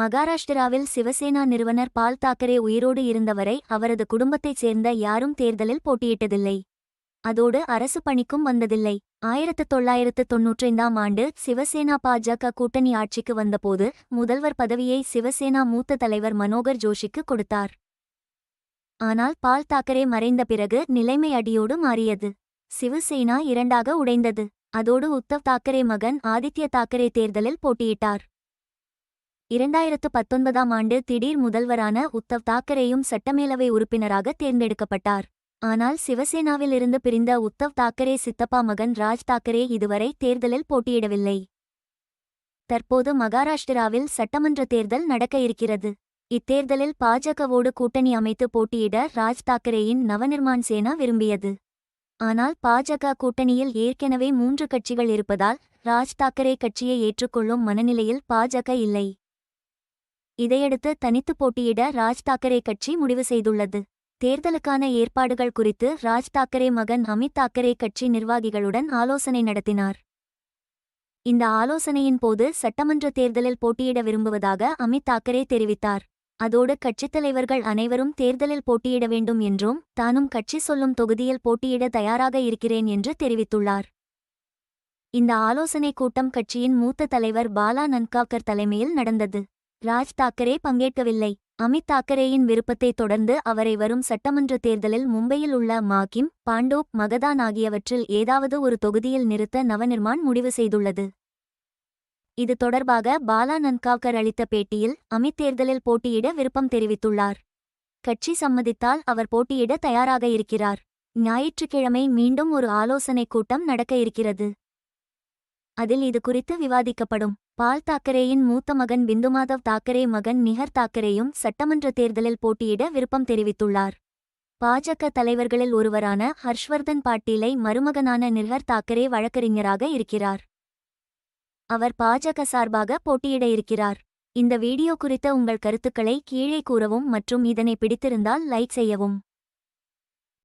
மகாராஷ்டிராவில் சிவசேனா நிறுவனர் பால் தாக்கரே உயிரோடு இருந்தவரை அவரது குடும்பத்தைச் சேர்ந்த யாரும் தேர்தலில் போட்டியிட்டதில்லை. அதோடு அரசு பணிக்கும் வந்ததில்லை. ஆயிரத்து தொள்ளாயிரத்து தொன்னூற்றைந்தாம் ஆண்டு சிவசேனா பாஜக கூட்டணி ஆட்சிக்கு வந்தபோது முதல்வர் பதவியை சிவசேனா மூத்த தலைவர் மனோகர் ஜோஷிக்கு கொடுத்தார். ஆனால் பால் தாக்கரே மறைந்த பிறகு நிலைமை அடியோடு மாறியது. சிவசேனா இரண்டாக உடைந்தது. அதோடு உத்தவ் தாக்கரே மகன் ஆதித்ய தாக்கரே தேர்தலில் போட்டியிட்டார். இரண்டாயிரத்து பத்தொன்பதாம் ஆண்டு திடீர் முதல்வரான உத்தவ் தாக்கரேயும் சட்டமேலவை உறுப்பினராக தேர்ந்தெடுக்கப்பட்டார். ஆனால் சிவசேனாவிலிருந்து பிரிந்த உத்தவ் தாக்கரே சித்தப்பா மகன் ராஜ் தாக்கரே இதுவரை தேர்தலில் போட்டியிடவில்லை. தற்போது மகாராஷ்டிராவில் சட்டமன்ற தேர்தல் நடக்க இருக்கிறது. இத்தேர்தலில் பாஜகவோடு கூட்டணி அமைத்து போட்டியிட ராஜ் தாக்கரேயின் நவநிர்மாண் சேனா விரும்பியது. ஆனால் பாஜக கூட்டணியில் ஏற்கனவே மூன்று கட்சிகள் இருப்பதால் ராஜ் தாக்கரே கட்சியை ஏற்றுக்கொள்ளும் மனநிலையில் பாஜக இல்லை. இதையடுத்து தனித்து போட்டியிட ராஜ் தாக்கரே கட்சி முடிவு செய்துள்ளது. தேர்தலுக்கான ஏற்பாடுகள் குறித்து ராஜ் தாக்கரே மகன் அமித் தாக்கரே கட்சி நிர்வாகிகளுடன் ஆலோசனை நடத்தினார். இந்த ஆலோசனையின் போது சட்டமன்ற தேர்தலில் போட்டியிட விரும்புவதாக அமித் தாக்கரே தெரிவித்தார். அதோடு கட்சித் தலைவர்கள் அனைவரும் தேர்தலில் போட்டியிட வேண்டும் என்றும் தானும் கட்சி சொல்லும் தொகுதியில் போட்டியிட தயாராக இருக்கிறேன் என்று தெரிவித்துள்ளார். இந்த ஆலோசனைக் கூட்டம் கட்சியின் மூத்த தலைவர் பாலா நன்காக்கர் தலைமையில் நடந்தது. ராஜ் தாக்கரே பங்கேற்கவில்லை. அமித் தாக்கரேயின் விருப்பத்தைத் தொடர்ந்து அவரை வரும் சட்டமன்ற தேர்தலில் மும்பையில் உள்ள மாகிம் பாண்டோப் மகதான் ஆகியவற்றில் ஏதாவது ஒரு தொகுதியில் நிறுத்த நவநிர்மாண் முடிவு செய்துள்ளது. இது தொடர்பாக பாலா நன்காவ்கர் அளித்த பேட்டியில் அமித் தேர்தலில் போட்டியிட விருப்பம் தெரிவித்துள்ளார். கட்சி சம்மதித்தால் அவர் போட்டியிட தயாராக இருக்கிறார். ஞாயிற்றுக்கிழமை மீண்டும் ஒரு ஆலோசனைக் கூட்டம் நடக்க இருக்கிறது. அதில் இது குறித்து விவாதிக்கப்படும். பால் தாக்கரேயின் மூத்த மகன் பிந்துமாதவ் தாக்கரே மகன் நிஹர் தாக்கரேயும் சட்டமன்ற தேர்தலில் போட்டியிட விருப்பம் தெரிவித்துள்ளார். பாஜக தலைவர்களில் ஒருவரான ஹர்ஷ்வர்தன் பாட்டீலை மருமகனான நிர்ஹர் தாக்கரே வழக்கறிஞராக இருக்கிறார். அவர் பாஜக சார்பாக போட்டியிட இருக்கிறார். இந்த வீடியோ குறித்த உங்கள் கருத்துக்களை கீழே கூறவும் மற்றும் இதனை பிடித்திருந்தால் லைக் செய்யவும்.